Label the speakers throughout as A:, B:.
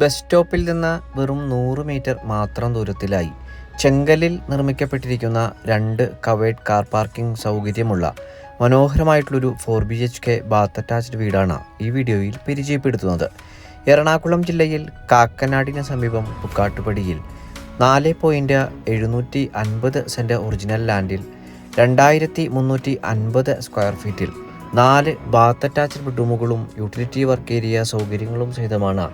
A: Bus സ്റ്റോപ്പിൽ നിന്ന് വെറും നൂറ് മീറ്റർ മാത്രം ദൂരത്തിലായി. ചെങ്കലിൽ നിർമ്മിക്കപ്പെട്ടിരിക്കുന്ന രണ്ട് കവേഡ് കാർ പാർക്കിംഗ് സൗകര്യമുള്ള മനോഹരമായിട്ടുള്ളൊരു four B H K bath attached വീടാണ് ഈ വീഡിയോയിൽ പരിചയപ്പെടുത്തുന്നത്. എറണാകുളം ജില്ലയിൽ കാക്കനാടിന് സമീപം പുക്കാട്ടുപടിയിൽ നാല് പോയിന്റ് എഴുന്നൂറ്റി അൻപത് സെന്റ് ഒറിജിനൽ ലാൻഡിൽ രണ്ടായിരത്തി മുന്നൂറ്റി അൻപത് സ്ക്വയർ ഫീറ്റിൽ നാല് ബാത്ത് അറ്റാച്ച്ഡ് ബെഡ്റൂമുകളും യൂട്ടിലിറ്റി വർക്ക് ഏരിയ സൗകര്യങ്ങളും സഹിതമാണ്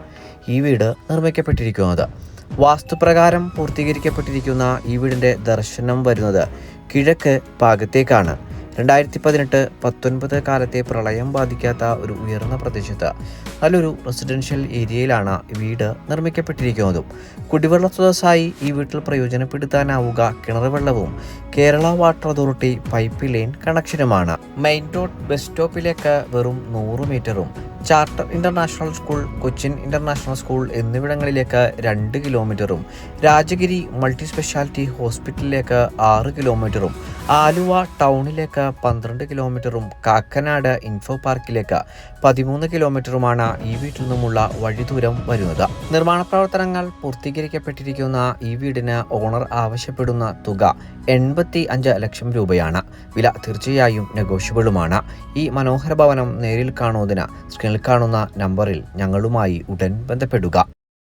A: ഈ വീട് നിർമ്മിക്കപ്പെട്ടിരിക്കുന്നത്. വാസ്തുപ്രകാരം പൂർത്തീകരിക്കപ്പെട്ടിരിക്കുന്ന ഈ വീടിന്റെ ദർശനം വരുന്നത് കിഴക്ക് ഭാഗത്തേക്കാണ്. രണ്ടായിരത്തി പതിനെട്ട് പത്തൊൻപത് കാലത്തെ പ്രളയം ബാധിക്കാത്ത ഒരു ഉയർന്ന പ്രദേശത്ത് നല്ലൊരു റെസിഡൻഷ്യൽ ഏരിയയിലാണ് വീട് നിർമ്മിക്കപ്പെട്ടിരിക്കുന്നതും. കുടിവെള്ള സ്രോതസ്സായി ഈ വീട്ടിൽ പ്രയോജനപ്പെടുത്താനാവുക കിണർ വെള്ളവും Kerala water authority pipe line കണക്ഷനുമാണ് main road bus സ്റ്റോപ്പിലേക്ക് വെറും നൂറ് മീറ്ററും charter international school Cochin international school എന്നിവിടങ്ങളിലേക്ക് രണ്ട് കിലോമീറ്ററും രാജഗിരി മൾട്ടി സ്പെഷ്യാലിറ്റി ഹോസ്പിറ്റലിലേക്ക് ആറ് കിലോമീറ്ററും ആലുവ ടൗണിലേക്ക് പന്ത്രണ്ട് കിലോമീറ്ററും കാക്കനാട് ഇൻഫോ പാർക്കിലേക്ക് പതിമൂന്ന് കിലോമീറ്ററുമാണ് ഈ വീട്ടിൽ നിന്നുമുള്ള വഴി ദൂരം വരുന്നത്. നിർമ്മാണ പ്രവർത്തനങ്ങൾ പൂർത്തീകരിക്കപ്പെട്ടിരിക്കുന്ന ഈ വീടിന് ഓണർ ആവശ്യപ്പെടുന്ന തുക എൺപത്തി അഞ്ച് ലക്ഷം രൂപയാണ്. വില തീർച്ചയായും നെഗോഷ്യബിളുമാണ്. ഈ മനോഹര ഭവനം നേരിൽ കാണുന്നതിന് സ്ക്രീനിൽ കാണുന്ന നമ്പറിൽ ഞങ്ങളുമായി ഉടൻ ബന്ധപ്പെടുക.